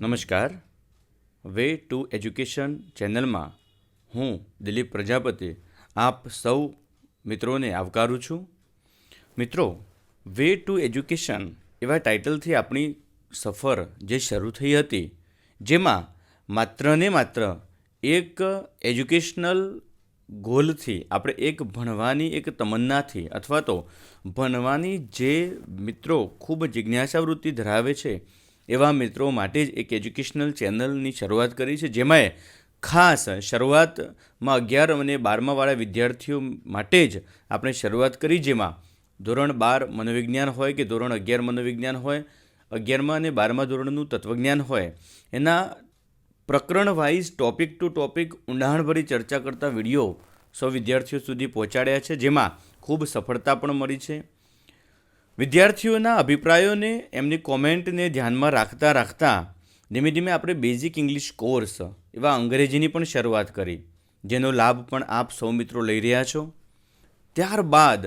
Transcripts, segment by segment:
નમસ્કાર. Way to education ચેનલમાં હું દિલીપ પ્રજાપતિ આપ સૌ મિત્રોને આવકારું છું. મિત્રો વે ટુ એજ્યુકેશન એવા ટાઇટલથી આપણી સફર જે શરૂ થઈ હતી, જેમાં માત્ર ને માત્ર એક એજ્યુકેશનલ ગોલથી આપણે એક ભણવાની એક તમન્નાથી અથવા તો ભણવાની જે મિત્રો ખૂબ જિજ્ઞાસાવૃત્તિ ધરાવે છે એવા મિત્રો માટે જ એક એજ્યુકેશનલ ચેનલની શરૂઆત કરી છે જેમાં ખાસ શરૂઆતમાં અગિયાર અને બારમાવાળા વિદ્યાર્થીઓ માટે જ આપણે શરૂઆત કરી, જેમાં ધોરણ બાર મનોવિજ્ઞાન હોય કે ધોરણ અગિયાર મનોવિજ્ઞાન હોય, અગિયારમાં અને બારમા ધોરણનું તત્વજ્ઞાન હોય, એના પ્રકરણ વાઇઝ ટોપિક ટુ ટોપિક ઊંડાણભરી ચર્ચા કરતા વીડિયો સૌ વિદ્યાર્થીઓ સુધી પહોંચાડ્યા છે, જેમાં ખૂબ સફળતા પણ મળી છે. વિદ્યાર્થીઓના અભિપ્રાયોને, એમની કોમેન્ટને ધ્યાનમાં રાખતા રાખતા ધીમે ધીમે આપણે બેઝિક ઇંગ્લિશ કોર્સ એવા અંગ્રેજીની પણ શરૂઆત કરી, જેનો લાભ પણ આપ સૌ મિત્રો લઈ રહ્યા છો. ત્યારબાદ,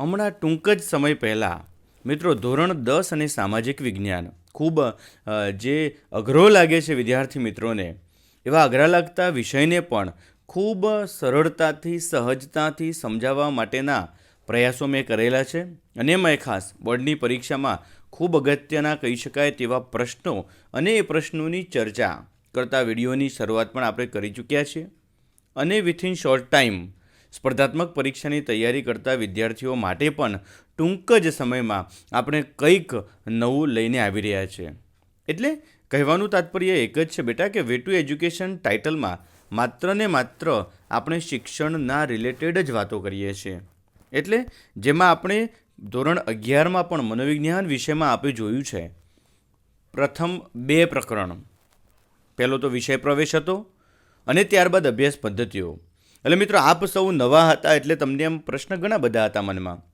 હમણાં ટૂંક જ સમય પહેલાં, મિત્રો ધોરણ દસ અને સામાજિક વિજ્ઞાન ખૂબ જે અઘરો લાગે છે વિદ્યાર્થી મિત્રોને, એવા અઘરા લાગતા વિષયને પણ ખૂબ સરળતાથી, સહજતાથી સમજાવવા માટેના પ્રયાસો મેં કરેલા છે અને મેં ખાસ બોર્ડની પરીક્ષામાં ખૂબ અગત્યના કહી શકાય તેવા પ્રશ્નો અને એ પ્રશ્નોની ચર્ચા કરતા વિડીયોની શરૂઆત પણ આપણે કરી ચૂક્યા છીએ. અને વિથિન શોર્ટ ટાઈમ સ્પર્ધાત્મક પરીક્ષાની તૈયારી કરતા વિદ્યાર્થીઓ માટે પણ ટૂંક જ સમયમાં આપણે કંઈક નવું લઈને આવી રહ્યા છીએ એટલે કહેવાનું તાત્પર્ય એક જ છે બેટા કે વે ટુ એજ્યુકેશન ટાઇટલમાં માત્ર ને માત્ર આપણે શિક્ષણના રિલેટેડ જ વાતો કરીએ છીએ. એટલે જેમાં આપણે ધોરણ અગિયારમાં પણ મનોવિજ્ઞાન વિષયમાં આપણે જોયું છે. પ્રથમ બે પ્રકરણ. પહેલો તો વિષય પ્રવેશ હતો અને ત્યારબાદ અભ્યાસ પદ્ધતિઓ. એટલે મિત્રો, આપ સૌ નવા હતા એટલે તમને એમ પ્રશ્ન ઘણા બધા હતા મનમાં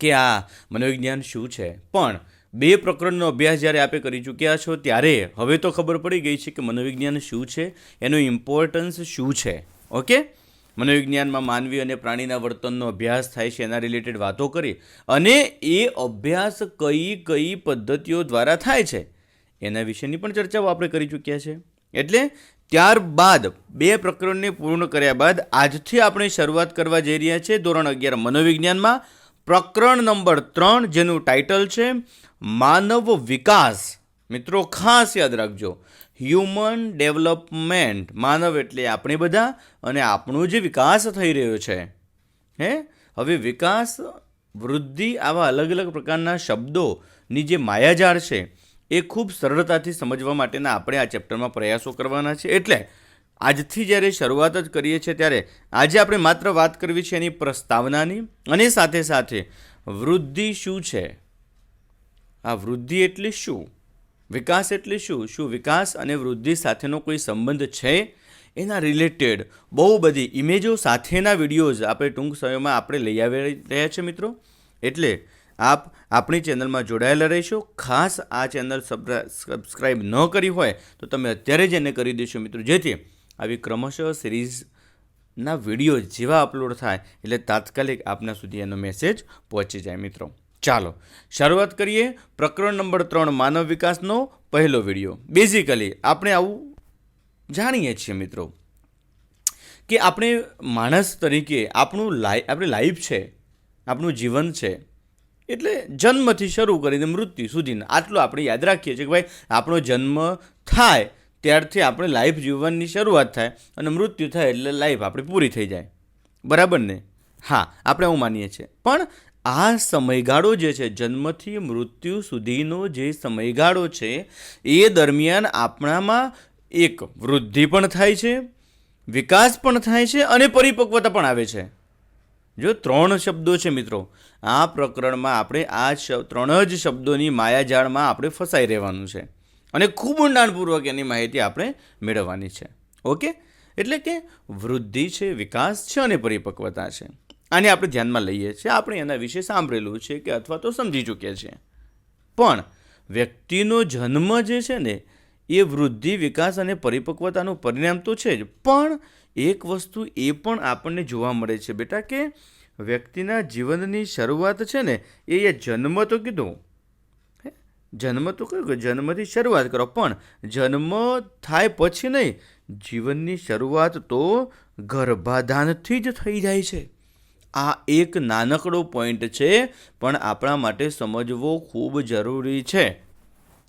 કે આ મનોવિજ્ઞાન શું છે? પણ બે પ્રકરણનો અભ્યાસ જ્યારે આપે કરી ચૂક્યા છો ત્યારે હવે તો ખબર પડી ગઈ છે કે મનોવિજ્ઞાન શું છે? એનું ઇમ્પોર્ટન્સ શું છે? ઓકે મનોવિજ્ઞાનમાં માનવી અને પ્રાણીના વર્તનનો અભ્યાસ થાય છે, એના રિલેટેડ વાતો કરી અને એ અભ્યાસ કઈ કઈ પદ્ધતિઓ દ્વારા થાય છે, એના વિશેની પણ ચર્ચાઓ આપણે કરી ચૂક્યા છે. એટલે ત્યારબાદ બે પ્રકરણને પૂર્ણ કર્યા બાદ આજથી આપણે શરૂઆત કરવા જઈ રહ્યા છે. ધોરણ અગિયાર મનોવિજ્ઞાનમાં પ્રકરણ નંબર ત્રણ જેનું ટાઇટલ છે, માનવ વિકાસ. મિત્રો, ખાસ યાદ રાખજો. Human development. માનવ એટલે આપણે બધા અને આપણો જે વિકાસ થઈ રહ્યો છે. હે? હવે વિકાસ, વૃદ્ધિ આવા અલગ અલગ પ્રકારના શબ્દોની જે માયાજાળ છે, એ ખૂબ સરળતાથી સમજવા માટેના આપણે આ ચેપ્ટરમાં પ્રયાસો કરવાના છે. એટલે આજથી જ્યારે શરૂઆત જ કરીએ છીએ ત્યારે આજે આપણે માત્ર વાત કરવી છે એની પ્રસ્તાવનાની અને સાથે સાથે વૃદ્ધિ શું છે? આ વૃદ્ધિ એટલે શું? વિકાસ એટલે શું? શું વિકાસ અને વૃદ્ધિ સાથેનો કોઈ સંબંધ છે? એના રિલેટેડ બહુ બધી ઇમેજો સાથેના વિડીયોઝ આપણે ટૂંક સમયમાં આપણે લઈ આવી રહ્યા છે મિત્રો. એટલે આપ આપણી ચેનલમાં જોડાયેલા રહેશો. ખાસ આ ચેનલ સબસ્ક્રાઈબ ન કરી હોય તો તમે અત્યારે જ એને કરી દેશો મિત્રો. જેથી આવી ક્રમશઃ સિરીઝના વીડિયો જેવા અપલોડ થાય એટલે તાત્કાલિક આપના સુધી એનો મેસેજ પહોંચી જાય મિત્રો. ચાલો શરૂઆત કરીએ પ્રકરણ નંબર ત્રણ, માનવ વિકાસનો પહેલો વીડિયો. બેઝિકલી આપણે આવું જાણીએ છીએ મિત્રો કે આપણે માણસ તરીકે આપણું લાઈ, આપણી લાઈફ છે, આપણું જીવન છે, એટલે જન્મથી શરૂ કરીને મૃત્યુ સુધીના આટલું આપણે યાદ રાખીએ છીએ કે ભાઈ, આપણો જન્મ થાય ત્યારથી આપણે લાઈફ જીવવાની શરૂઆત થાય અને મૃત્યુ થાય એટલે લાઈફ આપણી પૂરી થઈ જાય. બરાબર ને? હા, આપણે એવું માનીએ છીએ. પણ આ સમયગાળો જે છે, જન્મથી મૃત્યુ સુધીનો જે સમયગાળો છે, એ દરમિયાન આપણામાં એક વૃદ્ધિ પણ થાય છે, વિકાસ પણ થાય છે અને પરિપક્વતા પણ આવે છે. જો ત્રણ શબ્દો છે મિત્રો, આ પ્રકરણમાં આપણે આ ત્રણ જ શબ્દોની માયાજાળમાં આપણે ફસાઈ રહેવાનું છે અને ખૂબ ઊંડાણપૂર્વક એની માહિતી આપણે મેળવવાની છે. ઓકે? એટલે કે વૃદ્ધિ છે, વિકાસ છે અને પરિપક્વતા છે. આને આપણે ધ્યાનમાં લઈએ છીએ. આપણે એના વિશે સાંભળેલું છે કે અથવા તો સમજી ચૂક્યા છીએ. પણ વ્યક્તિનો જન્મ જે છે ને, એ વૃદ્ધિ, વિકાસ અને પરિપક્વતાનું પરિણામ તો છે જ. પણ એક વસ્તુ એ પણ આપણને જોવા મળે છે, બેટા, કે વ્યક્તિના જીવનની શરૂઆત છે ને, એ જન્મ તો કીધું. હે? જન્મ તો કયું જન્મથી શરૂઆત કરો. પણ જન્મ થાય પછી નહીં, જીવનની શરૂઆત તો ગર્ભાધાનથી જ થઈ જાય છે. આ એક નાનકડો પોઈન્ટ છે, પણ આપણા માટે સમજવો ખૂબ જરૂરી છે.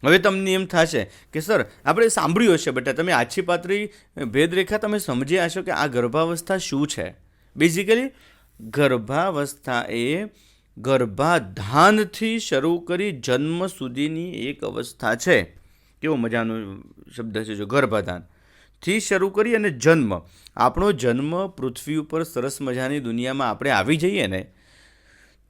હવે તમને એમ થશે કે, સર, આપણે સાંભળ્યું હશે બેટા, તમે આછી પાતળી ભેદરેખા તમે સમજ્યા હશો કે આ ગર્ભાવસ્થા શું છે? બેઝિકલી ગર્ભાવસ્થા એ ગર્ભાધાનથી શરૂ કરી જન્મ સુધીની એક અવસ્થા છે. કેવો મજાનો શબ્દ છે જો, ગર્ભાધાન. થી શરૂ કરી અને જન્મ. આપણો જન્મ પૃથ્વી ઉપર સરસ મજાની દુનિયામાં આપણે આવી જઈએ ને,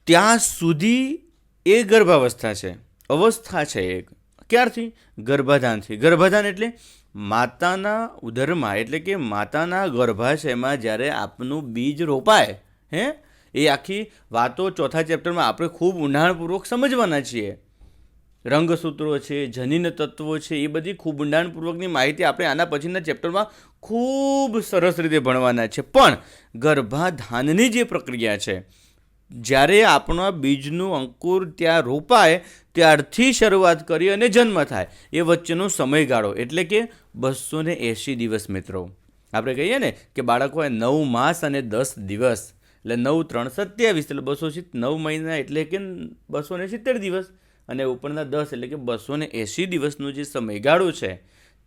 ત્યાં સુધી એ ગર્ભાવસ્થા છે. અવસ્થા છે એક. ક્યારથી? ગર્ભાધાનથી. ગર્ભાધાન એટલે માતાના ઉદરમાં, એટલે કે માતાના ગર્ભાશયમાં જ્યારે આપનું બીજ રોપાય, હે? એ આખી વાતો ચોથા ચેપ્ટરમાં આપણે ખૂબ ઊંડાણપૂર્વક સમજવાના છીએ. રંગસૂત્રો છે, જનીન તત્વો છે, એ બધી ખૂબ ઊંડાણપૂર્વકની માહિતી આપણે આના પછીના ચેપ્ટરમાં ખૂબ સરસ રીતે ભણવાના છે. પણ ગર્ભાધાનની જે પ્રક્રિયા છે, જ્યારે આપણા બીજનું અંકુર ત્યાં રોપાય, ત્યારથી શરૂઆત કરી અને જન્મ થાય, એ વચ્ચેનો સમયગાળો એટલે કે બસો ને એંશી દિવસ મિત્રો. આપણે કહીએ ને કે બાળકોએ નવ માસ અને દસ દિવસ, એટલે નવ ત્રણ સત્યાવીસ, એટલે બસો નવ મહિના એટલે કે બસો ને સિત્તેર દિવસ. અને ઉપરના દસ એટલે કે બસો ને એંસી દિવસનો જે સમયગાળો છે,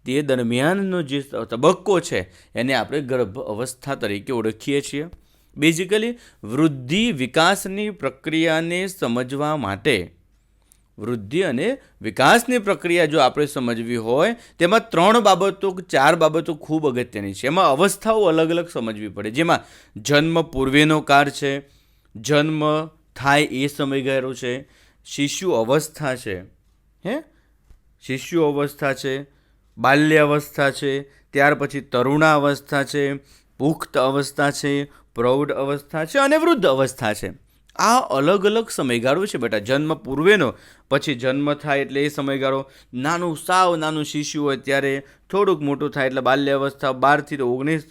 તે દરમિયાનનો જે તબક્કો છે, એને આપણે ગર્ભ અવસ્થા તરીકે ઓળખીએ છીએ. બેઝિકલી વૃદ્ધિ વિકાસની પ્રક્રિયાને સમજવા માટે, વૃદ્ધિ અને વિકાસની પ્રક્રિયા જો આપણે સમજવી હોય, તેમાં ત્રણ બાબતો ચાર બાબતો ખૂબ અગત્યની છે. એમાં અવસ્થાઓ અલગ અલગ સમજવી પડે. જેમાં જન્મ પૂર્વેનો કાળ છે, જન્મ થાય એ સમયગાળો છે શિશુ અવસ્થા છે. હે? શિશુ અવસ્થા છે, બાલ્યાવસ્થા છે, ત્યાર પછી તરુણાવસ્થા છે, પુખ્ત અવસ્થા છે, પ્રૌઢ અવસ્થા છે અને વૃદ્ધ અવસ્થા છે. આ અલગ અલગ સમયગાળો છે બેટા. જન્મ પૂર્વેનો, પછી જન્મ થાય એટલે એ સમયગાળો. નાનું સાવ નાનું શિશુ હોય ત્યારે થોડુંક મોટું થાય એટલે બાલ્ય અવસ્થા બારથી ઓગણીસ,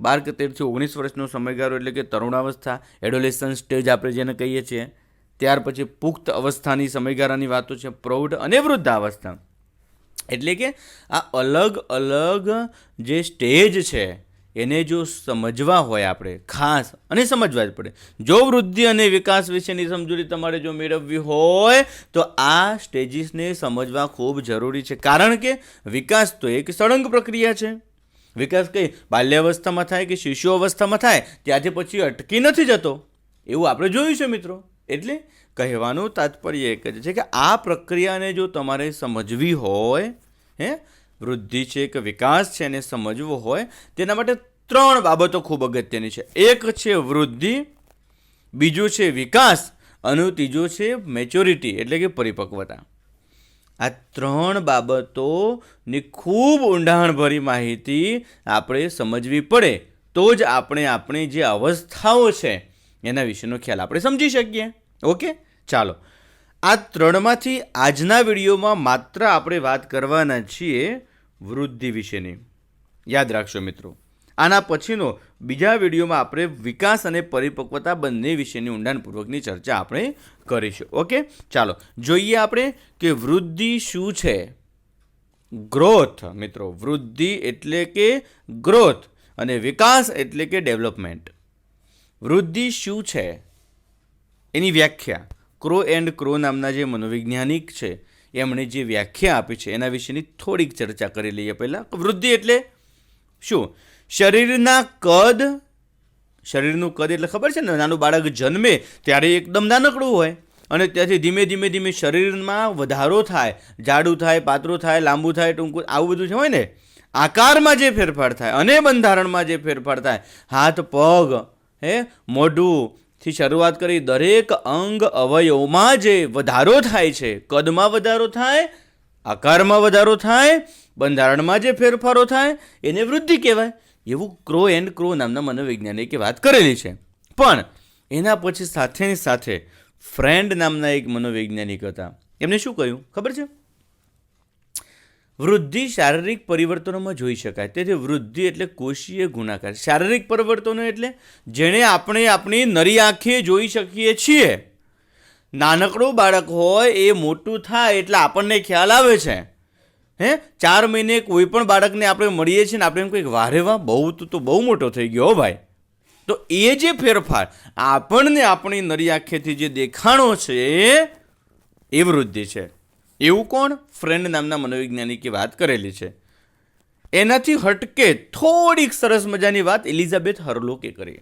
બાર કે તેરથી ઓગણીસ વર્ષનો સમયગાળો એટલે કે તરુણાવસ્થા એડોલેસન સ્ટેજ આપણે જેને કહીએ છીએ. ત્યાર પછી પુખ્ત અવસ્થાની સમયગાળાની વાતો છે, પ્રૌઢ અને વૃદ્ધાવસ્થા એટલે કે આ અલગ અલગ જે સ્ટેજ છે, એને જો સમજવા હોય આપણે, ખાસ અને સમજવા જ પડે. જો વૃદ્ધિ અને વિકાસ વિશેની સમજૂરી તમારે જો મેળવવી હોય, તો આ સ્ટેજીસને સમજવા ખૂબ જરૂરી છે. કારણ કે વિકાસ તો એક સળંગ પ્રક્રિયા છે. વિકાસ કઈ બાલ્યાવસ્થામાં થાય કે શિશુ અવસ્થામાં થાય, ત્યાંથી પછી અટકી નથી જતો. એવું આપણે જોયું છે મિત્રો. એટલે કહેવાનું તાત્પર્ય એક જ છે કે આ પ્રક્રિયાને જો તમારે સમજવી હોય, હે, વૃદ્ધિ છે કે વિકાસ છે એને સમજવો હોય, તેના માટે ત્રણ બાબતો ખૂબ અગત્યની છે. એક છે વૃદ્ધિ, બીજું છે વિકાસ, અને ત્રીજો છે મેચ્યોરિટી એટલે કે પરિપક્વતા. આ ત્રણ બાબતોની ખૂબ ઊંડાણભરી માહિતી આપણે સમજવી પડે. તો જ આપણે આપણી જે અવસ્થાઓ છે એના વિશેનો ખ્યાલ આપણે સમજી શકીએ. ઓકે? ચાલો. આ ત્રણમાંથી આજના વિડીયોમાં માત્ર આપણે વાત કરવાના છીએ વૃદ્ધિ વિશેની. યાદ રાખશો મિત્રો. આના પછીનો બીજા વિડીયોમાં આપણે વિકાસ અને પરિપક્વતા બંને વિશેની ઊંડાણપૂર્વકની ચર્ચા આપણે કરીશું. ઓકે? ચાલો. જોઈએ આપણે કે વૃદ્ધિ શું છે? ગ્રોથ, મિત્રો. વૃદ્ધિ એટલે કે ગ્રોથ અને વિકાસ એટલે કે ડેવલપમેન્ટ. વૃદ્ધિ શું છે? એની વ્યાખ્યા. ક્રો એન્ડ ક્રો નામના જે મનોવૈજ્ઞાનિક છે, એમણે જે વ્યાખ્યા આપી છે, એના વિશેની થોડીક ચર્ચા કરી લઈએ પહેલાં. વૃદ્ધિ એટલે શું? શરીરના કદ, શરીરનું કદ એટલે ખબર છે ને? નાનું બાળક જન્મે ત્યારે એકદમ નાનકડું હોય અને ત્યાંથી ધીમે ધીમે ધીમે શરીરમાં વધારો થાય, જાડું થાય, પાતળું થાય, લાંબુ થાય, ટૂંકું આવું બધું હોય ને? આકારમાં જે ફેરફાર થાય, અને બંધારણમાં જે ફેરફાર થાય, હાથ, પગ હે? મોઢું થી શરૂઆત કરી દરેક અંગ અવયવમાં જે વધારો થાય છે, કદમાં વધારો થાય, આકારમાં વધારો થાય, બંધારણમાં જે ફેરફારો થાય, એને વૃદ્ધિ કહેવાય. એવું ક્રો એન્ડ ક્રો નામના મનોવૈજ્ઞાનિકે વાત કરેલી છે. પણ એના પછી સાથેની સાથે ફ્રેન્ડ નામના એક મનોવૈજ્ઞાનિક હતા. એમને શું કહ્યું? ખબર છે? વૃદ્ધિ શારીરિક પરિવર્તનોમાં જોઈ શકાય. તેથી વૃદ્ધિ એટલે કોષીય ગુણાકાર. શારીરિક પરિવર્તનો એટલે જેણે આપણે આપણી નરી આંખે જોઈ શકીએ છીએ. નાનકડું બાળક હોય એ મોટું થાય એટલે આપણને ખ્યાલ આવે છે. હે? ચાર મહિને કોઈ પણ બાળકને આપણે મળીએ છીએ ને આપણે એમ કંઈક વારે વાહ બહુ તું બહુ મોટો થઈ ગયો ભાઈ. તો એ જે ફેરફાર આપણને આપણી નરી આંખેથી જે દેખાણો છે, એ વૃદ્ધિ છે. એવું કોણ? ફ્રેન્ડ નામના મનોવૈજ્ઞાનિકે વાત કરેલી છે. એનાથી હટકે થોડીક સરસ મજાની વાત એલિઝાબેથ હરલોકે કરી.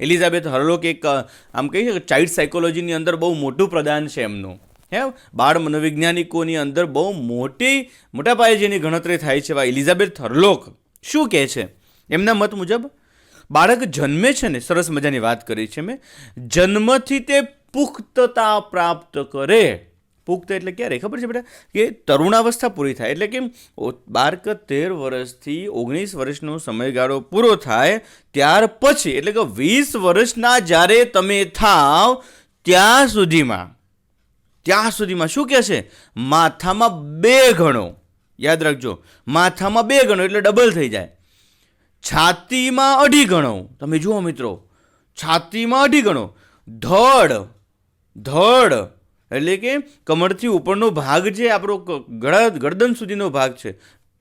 એલિઝાબેથ હરલોક એક આમ કહીએ કે ચાઇલ્ડ સાયકોલોજીની અંદર બહુ મોટું પ્રદાન છે એમનું. હે? બાળ મનોવૈજ્ઞાનિકોની અંદર બહુ મોટી, મોટા પાયે જેની ગણતરી થાય છે એવા એલિઝાબેથ હરલોક. શું કહે છે? એમના મત મુજબ, બાળક જન્મે છે ને, સરસ મજાની વાત કરી છે મેં, જન્મથી તે પુખ્તતા પ્રાપ્ત કરે. પુખ્ત એટલે ક્યારે? ખબર છે બેટા? કે તરુણાવસ્થા પૂરી થાય. એટલે કે બાર કે તેર વર્ષથી ઓગણીસ વર્ષનો સમયગાળો પૂરો થાય ત્યાર પછી, એટલે કે વીસ વર્ષના જ્યારે તમે થાવ, ત્યાં સુધીમાં ત્યાં સુધીમાં શું કહે છે? માથામાં બે ગણો. યાદ રાખજો, માથામાં બે ગણો એટલે ડબલ થઈ જાય. છાતીમાં અઢી ગણો. તમે જુઓ મિત્રો, છાતીમાં અઢી ગણો. ધડ ધડ એટલે કે કમરથી ઉપરનો ભાગ જે આપણો ગળા, ગરદન સુધીનો ભાગ છે,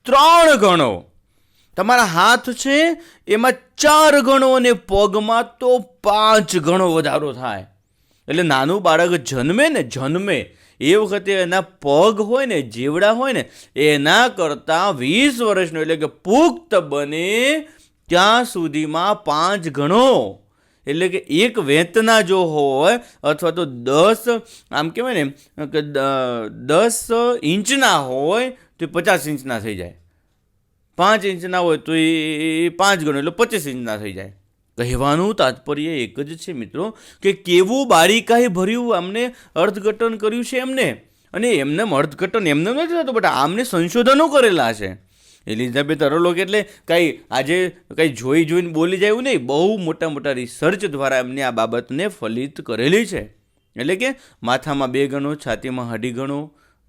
ત્રણ ગણો. તમારા હાથ છે, એમાં ચાર ગણો અને પગમાં તો પાંચ ગણો વધારો થાય. એટલે નાનું બાળક જન્મે ને જન્મે, એ વખતે એના પગ હોય ને, જેવડા હોય ને, એના કરતાં વીસ વર્ષનો, એટલે કે પુખ્ત બને ત્યાં સુધીમાં પાંચ ગણો. એટલે કે એક વેતના જો હોય, અથવા તો દસ, આમ કહેવાય ને, કે દસ ઇંચના હોય, તો એ પચાસ ઇંચના થઈ જાય. પાંચ ઇંચના હોય, તો એ પાંચ ગણો, એટલે પચીસ ઇંચના થઈ જાય. કહેવાનું તાત્પર્ય એક જ છે મિત્રો, કે કેવું બારીકાઈ ભર્યું આમને અર્થઘટન કર્યું છે એમને? અને એમને અર્થઘટન એમને નથી થતું બટ આમને સંશોધનો કરેલા છે. એલિઝાબેથ અરોલોક એટલે કાંઈ આજે કંઈ જોઈ જોઈને બોલી જાય એવું નહીં, બહુ મોટા મોટા રિસર્ચ દ્વારા એમને આ બાબતને ફલિત કરેલી છે. એટલે કે માથામાં બે ગણો, છાતીમાં અઢી ગણો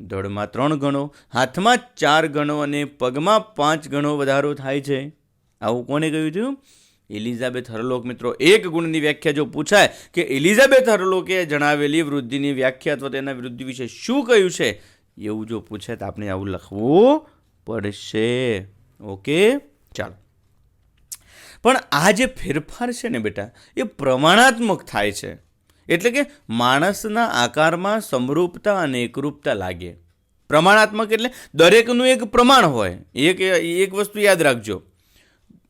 ધડમાં ત્રણ ગણો, હાથમાં ચાર ગણો અને પગમાં પાંચ ગણો વધારો થાય છે. આવું કોને કહ્યું હતું? એલિઝાબેથ હરલોક મિત્રો, એક ગુણની વ્યાખ્યા જો પૂછાય કે એલિઝાબેથ હરલોકે જણાવેલી વૃદ્ધિની વ્યાખ્યા અથવા તેના વૃદ્ધિ વિશે શું કહ્યું છે? એવું જો પૂછે તો આપણે આવું લખવું પડશે. ઓકે ચાલો. પણ આ જે ફેરફાર છે ને બેટા, એ પ્રમાણાત્મક થાય છે. એટલે કે માણસના આકારમાં સમરૂપતા અને એકરૂપતા લાગે. પ્રમાણાત્મક એટલે દરેકનું એક પ્રમાણ હોય. એક એક વસ્તુ યાદ રાખજો.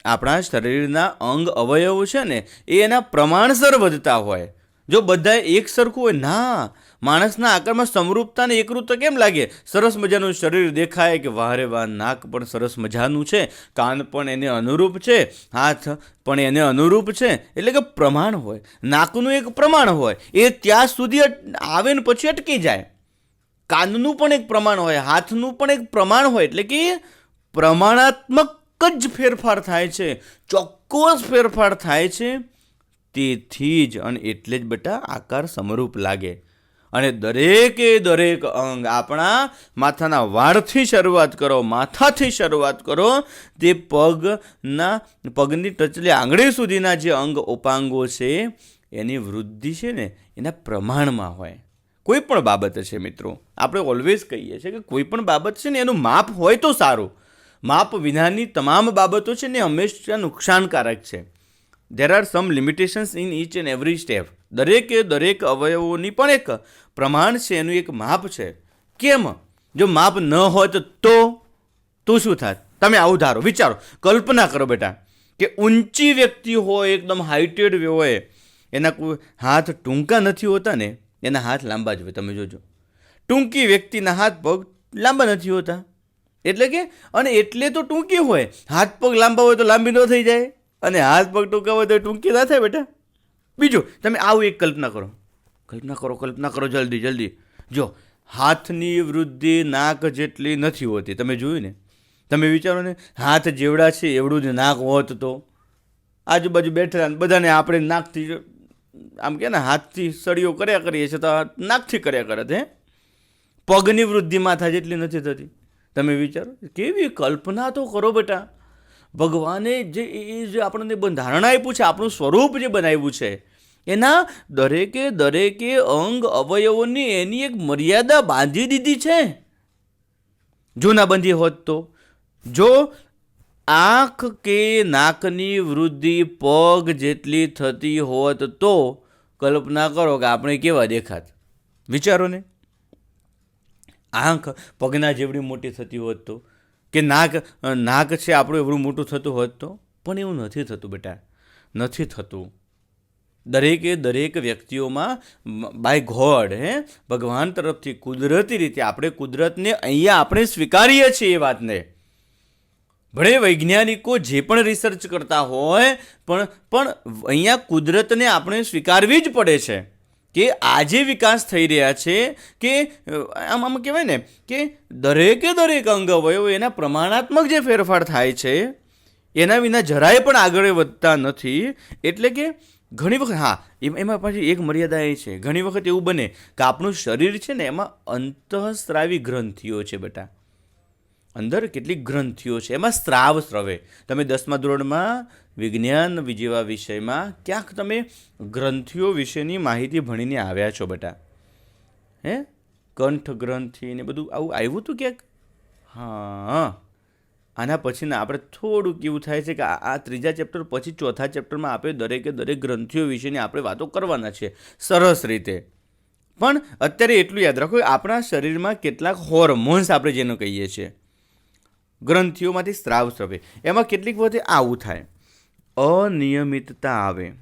આપણા શરીરના અંગ અવયવો છે ને, એ એના પ્રમાણસર વધતા હોય. જો બધા એક સરખું હોય, ના માણસના આકારમાં સમરૂપતાને એકરૂપ એકરૂપતા કેમ લાગે? સરસ મજાનું શરીર દેખાય કે વારે વાહ નાક પણ સરસ મજાનું છે, કાન પણ એને અનુરૂપ છે, હાથ પણ એને અનુરૂપ છે, એટલે કે પ્રમાણ હોય. નાકનું એક પ્રમાણ હોય, એ ત્યાં સુધી આવે ને પછી અટકી જાય. કાનનું પણ એક પ્રમાણ હોય, હાથનું પણ એક પ્રમાણ હોય, એટલે કે પ્રમાણાત્મક જ ફેરફાર થાય છે, ચોક્કસ ફેરફાર થાય છે. તેથી જ અને એટલે જ બેટા આકાર સમરૂપ લાગે. અને દરેકે દરેક અંગ આપણા માથાના વાળથી શરૂઆત કરો, માથાથી શરૂઆત કરો, તે પગના, પગની ટચલી આંગળી સુધીના જે અંગ ઉપાંગો છે, એની વૃદ્ધિ છે ને, એના પ્રમાણમાં હોય. કોઈ પણ બાબત છે મિત્રો. આપણે ઓલવેઝ કહીએ છીએ કે કોઈ પણ બાબત છે ને, એનું માપ હોય તો સારું. માપ વિનાની તમામ બાબતો છે ને હંમેશા નુકસાનકારક છે. There are some limitations in each and every step દરેકે દરેક અવયવોની પણ એક પ્રમાણ છે, એનું એક માપ છે. કેમ? જો માપ ન હોય તો તો શું થાત? તમે આવું ધારો, વિચારો. કલ્પના કરો બેટા કે ઊંચી વ્યક્તિ હોય, એકદમ હાઇટેડ હોય, એના હાથ ટૂંકા નથી હોતા ને, એના હાથ લાંબા જ હોય, તમે જોજો. ટૂંકી વ્યક્તિના હાથ પગ લાંબા નથી હોતા. એટલે કે? અને એટલે તો ટૂંકી હોય. હાથ પગ લાંબા હોય તો લાંબી ન થઈ જાય. અને હાથ પગ ટૂંકા હોય તો ટૂંકી ના થાય બેટા. બીજું, તમે આવું એક કલ્પના કરો. કલ્પના કરો કલ્પના કરો જલ્દી જલ્દી. જો, હાથની વૃદ્ધિ નાક જેટલી નથી હોતી, તમે જોયું ને? તમે વિચારો ને, હાથ જેવડા છે એવડું જ નાક હોત તો. આજુબાજુ બેઠેલા બધાને આપણે નાકથી આમ કે ને, હાથથી સળીઓ કર્યા કરીએ છીએ તો નાકથી કર્યા કરે છે પગની વૃદ્ધિ માથા જેટલી નથી થતી. તમે વિચારો, કેવી કલ્પના તો કરો બેટા. ભગવાને જે એ જે આપણને બંધારણ આપ્યું છે, આપણું સ્વરૂપ જે બનાવ્યું છે એના દરેકે દરેકે અંગ અવયવોની એની એક મર્યાદા બાંધી દીધી છે. જો ના બંધી હોત તો? જો આંખ કે નાકની વૃદ્ધિ પગ જેટલી થતી હોત તો? કલ્પના કરો કે આપણે કેવા દેખાત. વિચારો ને. આંખ પગના જેવડી મોટી થતી હોત તો? કે નાક નાક છે આપણું એવડું મોટું થતું હોત તો? પણ એવું નથી થતું બેટા. નથી થતું. દરેકે દરેક વ્યક્તિઓમાં બાય ગોડ હે? ભગવાન તરફથી કુદરતી રીતે આપણે કુદરતને અહીંયા આપણે સ્વીકારીએ છીએ એ વાતને. ભલે વૈજ્ઞાનિકો જે પણ રિસર્ચ કરતા હોય, પણ પણ અહીંયા કુદરતને આપણે સ્વીકારવી જ પડે છે કે આજે વિકાસ થઈ રહ્યા છે કે આમ આમ કહેવાય ને કે દરેકે દરેક અંગ અવયવ એના પ્રમાણાત્મક જે ફેરફાર થાય છે, એના વિના જરાય પણ આગળ વધતા નથી, એટલે કે ઘણી વખત, હા, એમ- પાછી એક મર્યાદા એ છે. ઘણી વખત એવું બને કે આપણું શરીર છે ને, એમાં અંતઃસ્ત્રાવી ગ્રંથિઓ છે બેટા. અંદર કેટલીક ગ્રંથિઓ છે. એમાં સ્ત્રાવ સ્રવે. તમે દસમા ધોરણમાં વિજ્ઞાન જેવા વિષયમાં ક્યાંક તમે ગ્રંથિઓ વિશેની માહિતી ભણીને આવ્યા છો બેટા. હે? કંઠ ગ્રંથિ ને બધું આવું આવ્યું હતું ક્યાંક? હા. આના પછીના આપણે થોડુંક એવું થાય છે કે આ ત્રીજા ચેપ્ટર પછી ચોથા ચેપ્ટરમાં આપણે દરેકે દરેક ગ્રંથિઓ વિશેની આપણે વાતો કરવાના છે, સરસ રીતે. પણ અત્યારે એટલું યાદ રાખો આપણા શરીરમાં કેટલાક હોર્મોન્સ આપણે જેનો કહીએ છીએ. ગ્રંથિઓમાંથી સ્ત્રાવ સ્રવે. એમાં કેટલીક વખતે આવું થાય. અનિયમિતતા આવે.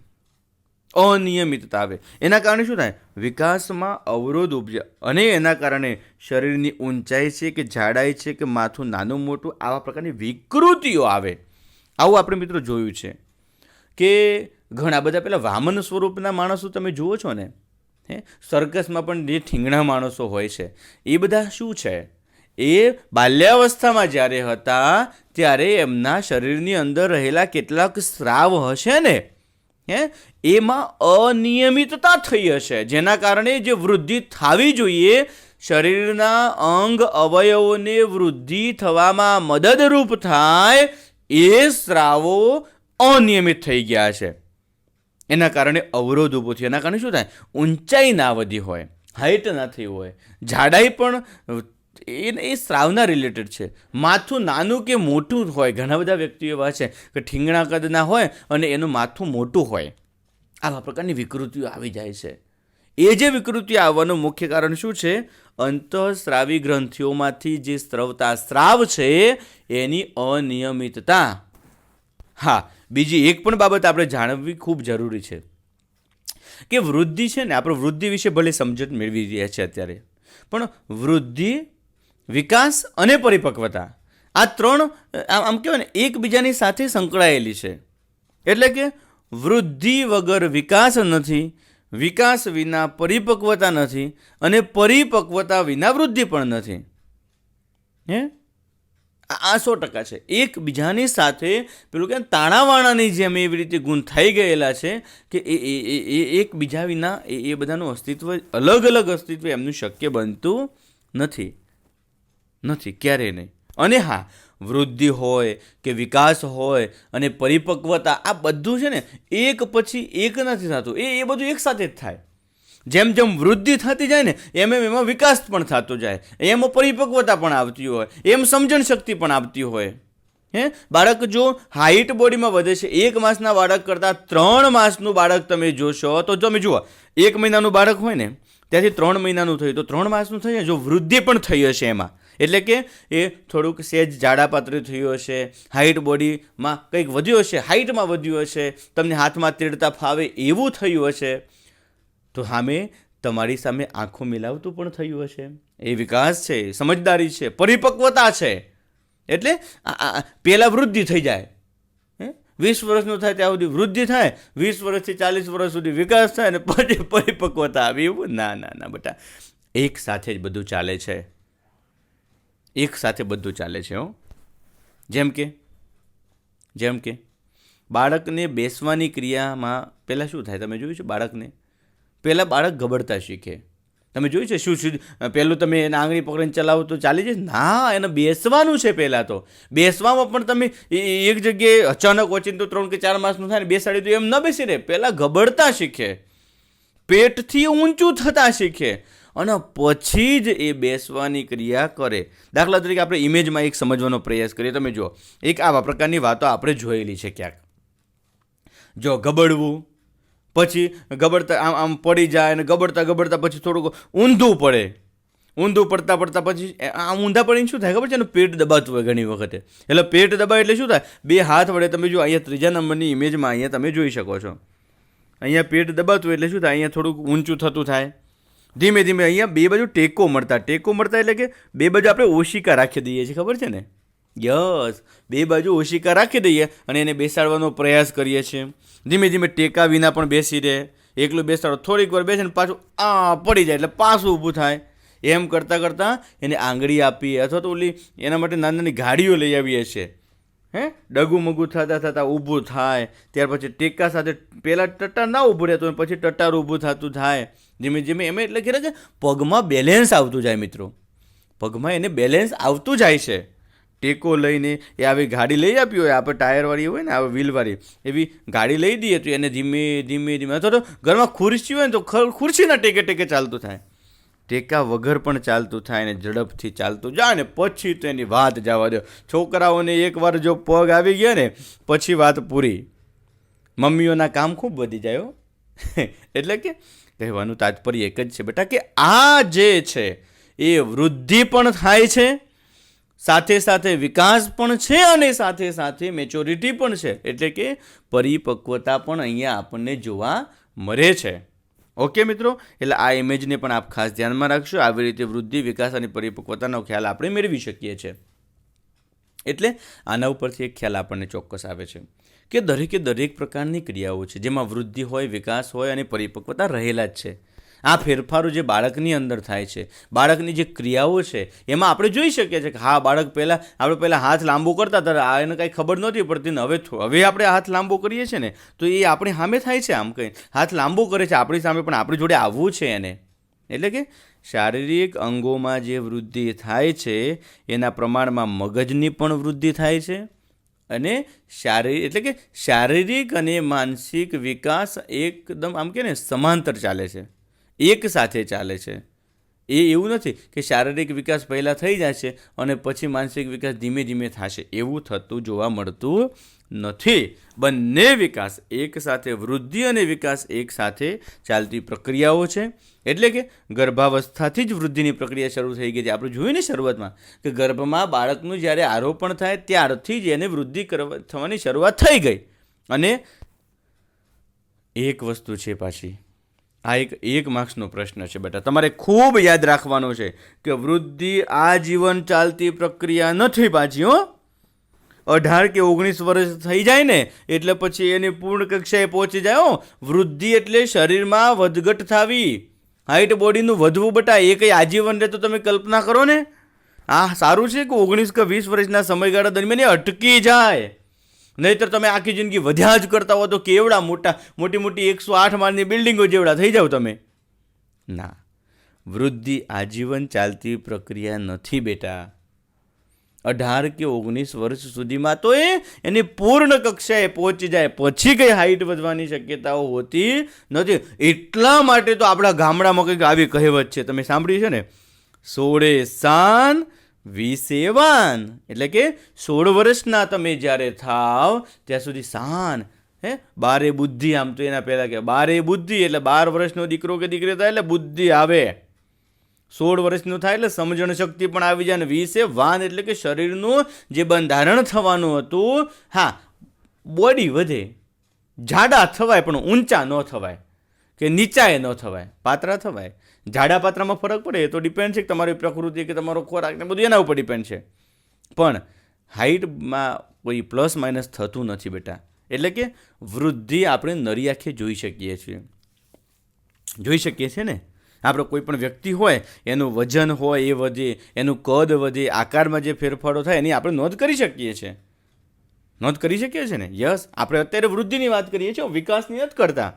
અનિયમિતતા આવે એના કારણે શું થાય? વિકાસમાં અવરોધ ઉપજે. અને એના કારણે શરીરની ઊંચાઈ છે કે જાડાઈ છે કે માથું નાનું મોટું, આવા પ્રકારની વિકૃતિઓ આવે. આવું આપણે મિત્રો જોયું છે કે ઘણા બધા પેલા વામન સ્વરૂપના માણસો તમે જુઓ છો ને, હે? સર્કસમાં પણ જે ઠીંગણા માણસો હોય છે, એ બધા શું છે? એ બાલ્યાવસ્થામાં જ્યારે હતા, ત્યારે એમના શરીરની અંદર રહેલા કેટલાક સ્રાવ હશે ને હે? એમાં અનિયમિતતા થઈ હશે, જેના કારણે જે વૃદ્ધિ થવી જોઈએ, શરીરના અંગ અવયવોને વૃદ્ધિ થવામાં મદદરૂપ થાય એ સ્રાવો અનિયમિત થઈ ગયા છે. એના કારણે અવરોધ ઊભો થયો. એના કારણે શું થાય? ઊંચાઈ ના વધી હોય હાઇટ ના થઈ હોય, જાડાઈ પણ એ એ સ્રાવના રિલેટેડ છે. માથું નાનું કે મોટું હોય, ઘણા બધા વ્યક્તિઓ એવા છે કે ઠીંગણા કદના હોય અને એનું માથું મોટું હોય. આવા પ્રકારની વિકૃતિઓ આવી જાય છે. એ જે વિકૃતિ આવવાનું મુખ્ય કારણ શું છે? અંતઃસ્રાવી ગ્રંથિઓમાંથી જે સ્રવતા સ્રાવ છે, એની અનિયમિતતા. હા, બીજી એક પણ બાબત આપણે જાણવી ખૂબ જરૂરી છે. કે વૃદ્ધિ છે ને, આપણે વૃદ્ધિ વિશે ભલે સમજણ મેળવી રહ્યા છે અત્યારે, પણ વૃદ્ધિ વિકાસ અને પરિપક્વતા. આ ત્રણ આમ કહેવાય ને, એકબીજાની સાથે સંકળાયેલી છે. એટલે કે વૃદ્ધિ વગર વિકાસ નથી, વિકાસ વિના પરિપક્વતા નથી અને પરિપક્વતા વિના વૃદ્ધિ પણ નથી. હે? આ સો ટકા છે. એકબીજાની સાથે પેલું કે તાણાવાણાની જેમ એવી રીતે ગુણ થઈ ગયેલા છે કે એ એ એકબીજા વિના એ બધાનું અસ્તિત્વ અલગ અલગ અસ્તિત્વ એમનું શક્ય બનતું નથી. નથી, ક્યારેય નહીં. અને હા, વૃદ્ધિ હોય કે વિકાસ હોય અને પરિપક્વતા, આ બધું છે ને એક પછી એક નથી થતું. એ એ બધું એકસાથે જ થાય. જેમ જેમ વૃદ્ધિ થતી જાય ને, એમ એમ એમાં વિકાસ પણ થતો જાય. એમાં પરિપક્વતા પણ આવતી હોય. એમ સમજણ શક્તિ પણ આવતી હોય. હે? બાળક જો હાઈટ બોડીમાં વધે છે, એક માસના બાળક કરતાં ત્રણ માસનું બાળક તમે જોશો, તો તમે જુઓ, એક મહિનાનું બાળક હોય ને, ત્યાંથી ત્રણ મહિનાનું થયું, તો ત્રણ માસનું થઈ જો વૃદ્ધિ પણ થઈ હશે એમાં. એટલે કે એ થોડુંક સેજ જાડા પાતળું થયું હશે હાઈટ બોડીમાં કંઈક વધ્યું હશે હાઈટમાં વધ્યું હશે, તમને હાથમાં તીડતા ફાવે એવું થયું હશે, તો સામે તમારી સામે આંખો મિલાવતું પણ થયું હશે. એ વિકાસ છે સમજદારી છે, પરિપક્વતા છે. એટલે પહેલાં વૃદ્ધિ થઈ જાય. વીસ વર્ષનું થાય ત્યાં સુધી વૃદ્ધિ થાય, વીસ વર્ષથી ચાલીસ વર્ષ સુધી વિકાસ થાય અને પછી પરિપક્વતા આવી એવું? ના ના ના, બેટા, એક સાથે જ બધું ચાલે છે. એક સાથે બધું ચાલે છે, હો. જેમ કે જેમ કે, બાળકને બેસવાની ક્રિયામાં પહેલાં શું થાય? તમે જોયું છે બાળકને? પહેલાં બાળક ગબડતા શીખે. તમે જોયું છે શું શું પહેલું તમે એને આંગળી પકડીને ચલાવો તો ચાલી જાય? ના, એને બેસવાનું છે પહેલાં તો. બેસવામાં પણ તમે એક જગ્યાએ અચાનક ઓચીને તો ત્રણ કે ચાર માસનું થાય ને બેસાડી તો એમ ન બેસી રહે. પહેલાં ગબડતા શીખે. પેટથી ઊંચું થતાં શીખે. અને પછી જ એ બેસવાની ક્રિયા કરે. દાખલા તરીકે આપણે ઇમેજમાં એક સમજવાનો પ્રયાસ કરીએ. તમે જુઓ, એક આવા પ્રકારની વાતો આપણે જોયેલી છે ક્યાંક. જો ગબડવું, પછી ગબડતા આમ આમ પડી જાય અને ગબડતા ગબડતા પછી થોડુંક ઊંધું પડે. ઊંધું પડતા પડતા પછી આમ ઊંધા પડીને શું થાય ખબર છે? એનું પેટ દબાતું હોય ઘણી વખતે. એટલે પેટ દબાય એટલે શું થાય? બે હાથ વડે તમે જો અહીંયા ત્રીજા નંબરની ઇમેજમાં અહીંયા તમે જોઈ શકો છો. અહીંયા પેટ દબાતું એટલે શું થાય? અહીંયા થોડુંક ઊંચું થતું થાય. ધીમે ધીમે અહીંયા બે બાજુ ટેકો મળતા ટેકો મળતા એટલે કે બે બાજુ આપણે ઓશિકા રાખી દઈએ છીએ, ખબર છે ને? યસ, બે બાજુ ઓશિકા રાખી દઈએ અને એને બેસાડવાનો પ્રયાસ કરીએ છીએ. ધીમે ધીમે ટેકા વિના પણ બેસી રહે. એકલું બેસાડો, થોડીક વાર બેસે ને પાછું આ પડી જાય, એટલે પાછું ઊભું થાય. એમ કરતાં કરતાં એને આંગળી આપીએ અથવા તો ઓલી એના માટે નાની નાની ગાડીઓ લઈ આવીએ છીએ. હે? ડગુમગુ મગું થતાં થતાં ઊભું થાય. ત્યાર પછી ટેકા સાથે પહેલાં ટટ્ટાર ના ઊભું રહેતું પછી ટટ્ટાર ઊભું થતું થાય. ધીમે ધીમે એમ એટલે કે પગમાં બેલેન્સ આવતું જાય મિત્રો. પગમાં એને બેલેન્સ આવતું જાય છે. ટેકો લઈને એ આવી ગાડી લઈ આપી હોય આપણે ટાયરવાળી હોય ને આવે વ્હીલવાળી એવી ગાડી લઈ દઈએ તો એને ધીમે ધીમે ધીમે, અથવા તો ઘરમાં ખુરશી હોય ને તો ખુરશીના ટેકે ટેકે ચાલતું થાય. ટેકા વગર પણ ચાલતું થાય ને ઝડપથી ચાલતું જાય ને પછી તો એની વાત જવા દો. છોકરાઓને એકવાર જો પગ આવી ગયા ને, પછી વાત પૂરી. મમ્મીઓના કામ ખૂબ વધી જાય. એટલે કે કહેવાનું તાત્પર્ય એક જ છે બેટા કે આ જે છે, એ વૃદ્ધિ પણ થાય છે, સાથે સાથે વિકાસ પણ છે અને સાથે સાથે મેચ્યોરિટી પણ છે. એટલે કે પરિપક્વતા પણ અહીંયા આપણને જોવા મળે છે. ઓકે મિત્રો? એટલે આ ઇમેજને પણ આપ ખાસ ધ્યાનમાં રાખશો આવી રીતે વૃદ્ધિ, વિકાસ અને પરિપક્વતાનો ખ્યાલ આપણે મેળવી શકીએ છીએ. એટલે આના ઉપરથી એક ખ્યાલ આપણને ચોક્કસ આવે છે. કે દરેકે દરેક પ્રકારની ક્રિયાઓ છે, જેમાં વૃદ્ધિ હોય, વિકાસ હોય અને પરિપક્વતા રહેલા જ છે. આ ફેરફારો જે બાળકની અંદર થાય છે, બાળકની જે ક્રિયાઓ છે, એમાં આપણે જોઈ શકીએ છીએ કે હા, બાળક પહેલાં, આપણે પહેલાં હાથ લાંબો કરતા હતા એને કાંઈ ખબર નહોતી પડતી ને હવે હવે આપણે હાથ લાંબો કરીએ છીએ ને, તો એ આપણી સામે થાય છે આમ કંઈ. હાથ લાંબો કરે છે આપણી સામે, પણ આપણી જોડે આવવું છે એને. એટલે કે શારીરિક અંગોમાં જે વૃદ્ધિ થાય છે, એના પ્રમાણમાં મગજની પણ વૃદ્ધિ થાય છે અને શારીરિક એટલે કે શારીરિક અને માનસિક વિકાસ એકદમ આમ કે ને, સમાંતર ચાલે છે. એક સાથે ચાલે છે. એ એવું નથી કે શારીરિક વિકાસ પહેલાં થઈ જાય છે અને પછી માનસિક વિકાસ ધીમે ધીમે થશે. એવું થતું જોવા મળતું નથી. બંને વિકાસ એક સાથે વૃદ્ધિ અને વિકાસ એક સાથે ચાલતી પ્રક્રિયાઓ છે. એટલે કે ગર્ભાવસ્થાથી જ વૃદ્ધિની પ્રક્રિયા શરૂ થઈ ગઈ છે. આપણે જોયું ને શરૂઆતમાં કે ગર્ભમાં બાળકનું જ્યારે આરોપણ થાય ત્યારથી જ એને વૃદ્ધિ કરવા થવાની શરૂઆત થઈ ગઈ. અને એક વસ્તુ છે પાછી. આ એક એક માર્ક્સનો પ્રશ્ન છે બેટા. તમારે ખૂબ યાદ રાખવાનો છે કે વૃદ્ધિ આજીવન ચાલતી પ્રક્રિયા નથી પાછી, હો. અઢાર કે ઓગણીસ વર્ષ થઈ જાય ને, એટલે પછી એની પૂર્ણ કક્ષાએ પહોંચી જાય વૃદ્ધિ એટલે શરીરમાં વધઘટ થવી. હાઈટ બોડીનું વધવું બટા એ કંઈ આજીવન રહે તો તમે કલ્પના કરો ને. આ સારું છે કે ઓગણીસ કે વીસ વર્ષના સમયગાળા દરમિયાન એ અટકી જાય. નહીતર તમે આખી જિંદગી વધ્યા જ કરતા હો તો કેવડા મોટા મોટી મોટી એકસો આઠ માળની બિલ્ડિંગો જેવડા થઈ જાઓ તમે. ના. વૃદ્ધિ આજીવન ચાલતી પ્રક્રિયા નથી બેટા. અઢાર કે ઓગણીસ વર્ષ સુધીમાં તો એ એની પૂર્ણ કક્ષાએ પહોંચી જાય. પછી કંઈ હાઈટ વધવાની શક્યતાઓ હોતી નથી. એટલા માટે તો આપણા ગામડામાં કંઈક આવી કહેવત છે. તમે સાંભળ્યું છે ને? સોળે સાન, વીસે વાન. એટલે કે સોળ વર્ષના તમે જ્યારે થાવ, ત્યાં સુધી સાન, હે? બારે બુદ્ધિ આમ તો એના પહેલાં કે બારે બુદ્ધિ એટલે બાર વર્ષનો દીકરો કે દીકરી થાય એટલે બુદ્ધિ આવે. સોળ વર્ષનું થાય એટલે સમજણ શક્તિ પણ આવી જાય અને વીસે વાન એટલે કે શરીરનું જે બંધારણ થવાનું હતું, હા બોડી વધે. જાડા થવાય પણ ઊંચા ન થવાય. કે નીચાએ ન થવાય. પાતળા થવાય. જાડા પાત્રામાં ફરક પડે, એ તો ડિપેન્ડ છે કે તમારી પ્રકૃતિ કે તમારો ખોરાક ને બધું એના ઉપર ડિપેન્ડ છે. પણ હાઈટમાં કોઈ પ્લસ માઇનસ થતું નથી બેટા. એટલે કે વૃદ્ધિ આપણે નરી આંખે જોઈ શકીએ છીએ. જોઈ શકીએ છીએ ને? આપણે કોઈ પણ વ્યક્તિ હોય, એનું વજન હોય, એ વધે એનું કદ વધે આકારમાં જે ફેરફારો થાય, એની આપણે નોંધ કરી શકીએ છીએ. નોંધ કરી શકીએ છીએ ને? યસ, આપણે અત્યારે વૃદ્ધિની વાત કરીએ છીએ, વિકાસની નથી કરતા.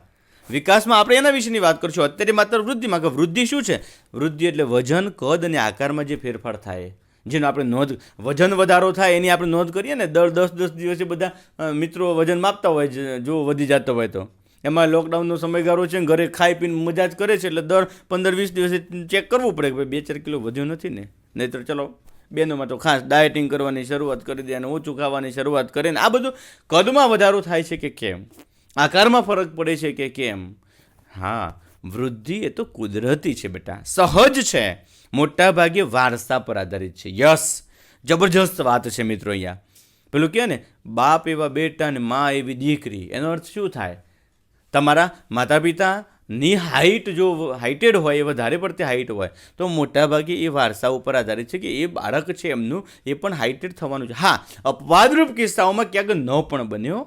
વિકાસમાં આપણે એના વિશેની વાત કરશું. અત્યારે માત્ર વૃદ્ધિમાં, કે વૃદ્ધિ શું છે? વૃદ્ધિ એટલે વજન, કદ અને આકારમાં જે ફેરફાર થાય. જેનો આપણે નોંધ, વજન વધારો થાય, એની આપણે નોંધ કરીએ ને, દર દસ દસ દિવસે બધા મિત્રો વજન માપતા હોય જો વધી જતો હોય તો. એમાં લોકડાઉનનો સમયગાળો છે ઘરે ખાઈ પીને મજા જ કરે છે એટલે દર પંદર વીસ દિવસે ચેક કરવું પડે કે ભાઈ બે ચાર કિલો વધ્યો નથી ને. નહીતર ચલો બહેનોમાં તો ખાસ ડાયટિંગ કરવાની શરૂઆત કરી દે અને ઓછું ખાવાની શરૂઆત કરે ને. આ બધું કદમાં વધારો થાય છે કે કેમ? આકારમાં ફરક પડે છે કે કેમ? હા, વૃદ્ધિ એ તો કુદરતી છે બેટા. સહજ છે. મોટા ભાગે વારસા પર આધારિત છે. યસ, જબરજસ્ત વાત છે મિત્રો અહીંયા. પેલું કહે ને? બાપ એવા બેટા ને મા એવી દીકરી. એનો અર્થ શું થાય? તમારા માતા પિતાની હાઇટ જો હાઇટેડ હોય, એ વધારે પડતી હાઇટ હોય, તો મોટાભાગે એ વારસા ઉપર આધારિત છે કે એ બાળક છે એમનું, એ પણ હાઇટેડ થવાનું છે. હા, અપવાદરૂપ કિસ્સાઓમાં ક્યાંક ન પણ બન્યો,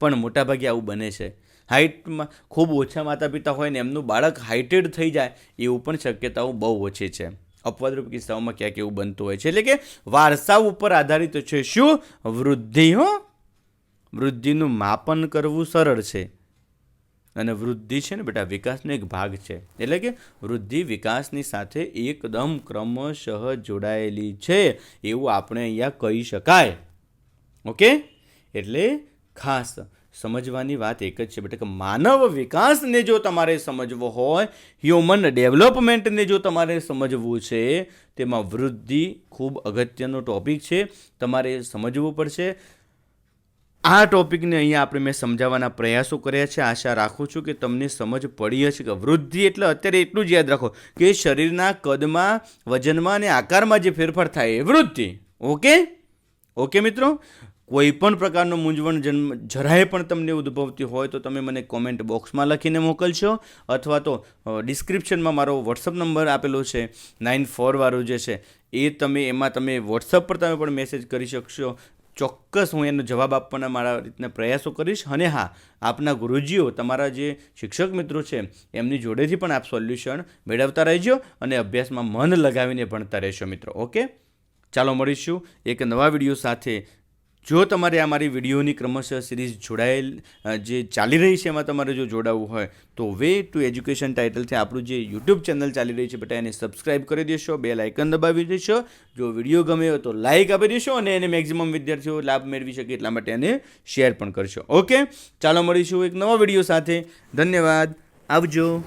પણ મોટાભાગે આવું બને છે. હાઇટમાં ખૂબ ઓછા માતા પિતા હોય ને એમનું બાળક હાઇટેડ થઈ જાય, એવું પણ શક્યતાઓ બહુ ઓછી છે. અપવાદરૂપ કિસ્સાઓમાં ક્યાંક એવું બનતું હોય છે. એટલે કે વારસા ઉપર આધારિત છે શું? વૃદ્ધિ, હો. વૃદ્ધિનું માપન કરવું સરળ છે. અને વૃદ્ધિ છે ને બેટા વિકાસનો એક ભાગ છે. એટલે કે વૃદ્ધિ વિકાસની સાથે એકદમ ક્રમશઃ જોડાયેલી છે એવું આપણે અહીંયા કહી શકાય. ઓકે? એટલે ખાસ સમજવાની વાત એક જ છે બેટા કે માનવ વિકાસને જો તમારે સમજવો હોય હ્યુમન ડેવલપમેન્ટને જો તમારે સમજવું છે, તેમાં વૃદ્ધિ ખૂબ અગત્યનો ટોપિક છે. તમારે સમજવું પડશે. આ ટોપિકને અહીંયા આપણે મેં સમજાવવાના પ્રયાસો કર્યા છે. આશા રાખું છું કે તમને સમજ પડી હશે કે વૃદ્ધિ એટલે અત્યારે એટલું જ યાદ રાખો કે શરીરના કદમાં, વજનમાં અને આકારમાં જે ફેરફાર થાય એ વૃદ્ધિ. ઓકે? ઓકે મિત્રો? કોઈ પણ પ્રકારનો મૂંઝવણ જન્મ જરાય પણ તમને ઉદ્ભવતી હોય તો તમે મને કોમેન્ટ બોક્સમાં લખીને મોકલશો અથવા તો ડિસ્ક્રિપ્શનમાં મારો વોટ્સઅપ નંબર આપેલો છે નાઇન ફોરવાળો જે છે, એ તમે, એમાં તમે વોટ્સઅપ પર તમે પણ મેસેજ કરી શકશો. ચોક્કસ હું એનો જવાબ આપવાના મારા રીતના પ્રયાસો કરીશ. અને હા, આપના ગુરુજીઓ, તમારા જે શિક્ષક મિત્રો છે, એમની જોડેથી પણ આપ સોલ્યુશન મેળવતા રહેજો અને અભ્યાસમાં મન લગાવીને ભણતા રહેશો મિત્રો, ઓકે? ચાલો મળીશું એક નવા વીડિયો સાથે. જો તમારે આ મારી વિડીયોની ક્રમશઃ સિરીઝ જોડાયેલ જે ચાલી રહી છે એમાં તમારે જો જોડાવવું હોય, તો વે ટુ એજ્યુકેશન ટાઇટલથી આપણું જે યુટ્યુબ ચેનલ ચાલી રહી છે, બેટા, એને સબસ્ક્રાઇબ કરી દેશો, બે લાઇકન દબાવી દેશો. જો વીડિયો ગમે તો લાઇક આપી દેશો અને એને મેક્ઝિમમ વિદ્યાર્થીઓ લાભ મેળવી શકે એટલા માટે એને શેર પણ કરશો. ઓકે ચાલો, મળીશું એક નવા વીડિયો સાથે. ધન્યવાદ. આવજો.